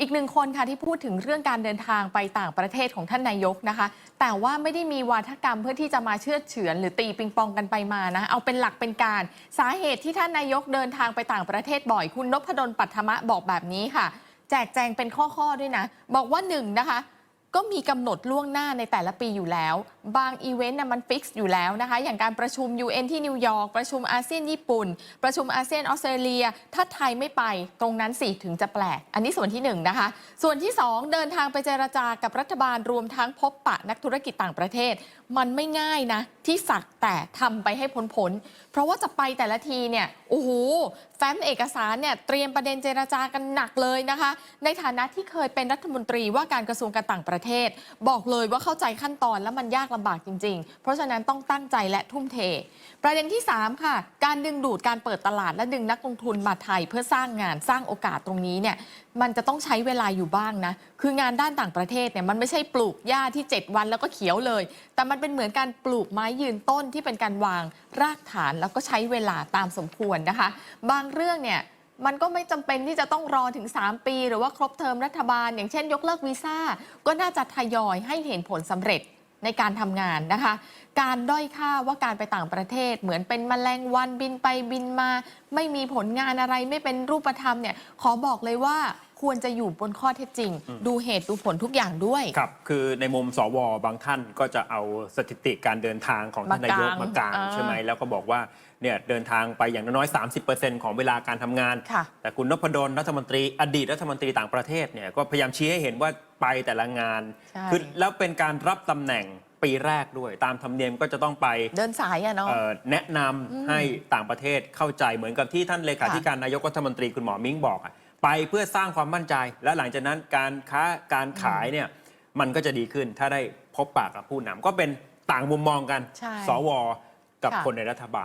อีกหนึ่งคนค่ะที่พูดถึงเรื่องการเดินทางไปต่างประเทศของท่านนายกนะคะ แต่ว่าไม่ได้มีวาทกรรมเพื่อที่จะมาเชื่อเฉือน หรือตีปิงปองกันไปมานะ เอาเป็นหลักเป็นการ สาเหตุที่ท่านนายกเดินทางไปต่างประเทศบ่อย คุณนพดลปัทมะบอกแบบนี้ค่ะ แจกแจงเป็นข้อๆด้วยนะ บอกว่าหนึ่งนะคะ ก็มีกำหนดล่วงหน้าในแต่ละปีอยู่แล้ว บางอีเวนต์น่ะมันฟิกซ์อยู่แล้วนะคะ อย่างการประชุม UN ที่นิวยอร์กประชุมอาเซียนญี่ปุ่น ประชุมอาเซียนออสเตรเลีย ถ้าไทยไม่ไปตรงนั้นสิถึงจะแปลก อันนี้ส่วนที่หนึ่งนะคะ ส่วนที่สองเดินทางไปเจรจากับรัฐบาลรวมทั้งพบปะนักธุรกิจต่างประเทศ มันไม่ง่ายนะที่สักแต่ทำไปให้พ้นๆเพราะว่าจะไปแต่ละทีเนี่ยโอ้โหแฟ้มเอกสารเนี่ยเตรียมประเด็นเจรจากันหนักเลยนะคะ ในฐานะที่เคยเป็นรัฐมนตรีว่าการกระทรวงการต่างประเทศบอกเลยว่าเข้าใจขั้นตอนแล้วมันยากลำบากจริง ๆ เพราะฉะนั้นต้องตั้งใจและทุ่มเท ประเด็นที่ 3 ค่ะ การดึงดูดการเปิดตลาดและดึงนักลงทุนมาไทยเพื่อสร้างงานสร้างโอกาสตรงนี้เนี่ยมันจะต้องใช้เวลาอยู่บ้างนะ คืองานด้านต่างประเทศเนี่ยมันไม่ใช่ปลูกหญ้าที่ 7 วันแล้วก็เขียวเลย แต่มันเป็นเหมือนการปลูกไม้ยืนต้นที่เป็นการวางรากฐานแล้วก็ใช้เวลาตามสมควรนะคะ บางเรื่องเนี่ย มันก็ไม่จำเป็นที่จะต้องรอถึง 3 ปี หรือว่าครบเทอมรัฐบาล อย่างเช่น ยกเลิกวีซ่า ก็น่าจะทยอยให้เห็นผลสำเร็จในการทำงานนะคะ การด้อยค่าว่าการไปต่างประเทศ เหมือนเป็นแมลงวันบินไปบินมา ไม่มีผลงานอะไรไม่เป็นรูปธรรมเนี่ยขอบอกเลยว่า ควรจะอยู่บนข้อเท็จจริง ดูเหตุดูผลทุกอย่างด้วย ครับ คือในมุมสวบางท่านก็จะเอาสถิติการเดินทางของท่านนายกมามากางกางอ่าใช่ไหมแล้วก็บอกว่าเนี่ยเดินทางไปอย่างน้อยๆ30%ของเวลาการทำงานค่ะแต่คุณนพดลรัฐมนตรี อดีตรัฐมนตรีต่างประเทศเนี่ยก็พยายามชี้ให้เห็นว่าไปแต่ละงานใช่คือแล้วเป็นการรับตำแหน่งปีแรกด้วยตามธรรมเนียมก็จะต้องไปเดินสายอะเนาะเอ่อแนะนำให้ต่างประเทศเข้าใจเหมือนกับที่ท่านเลขาธิการนายกรัฐมนตรีคุณหมอมิ้งบอกอะ ไปเพื่อสร้างความมั่นใจ และหลังจากนั้นการค้าการขายเนี่ยมันก็จะดีขึ้นถ้าได้พบปากกับผู้นำก็เป็นต่างมุมมองกัน ใช่ สว กับค่ะคนในรัฐบาล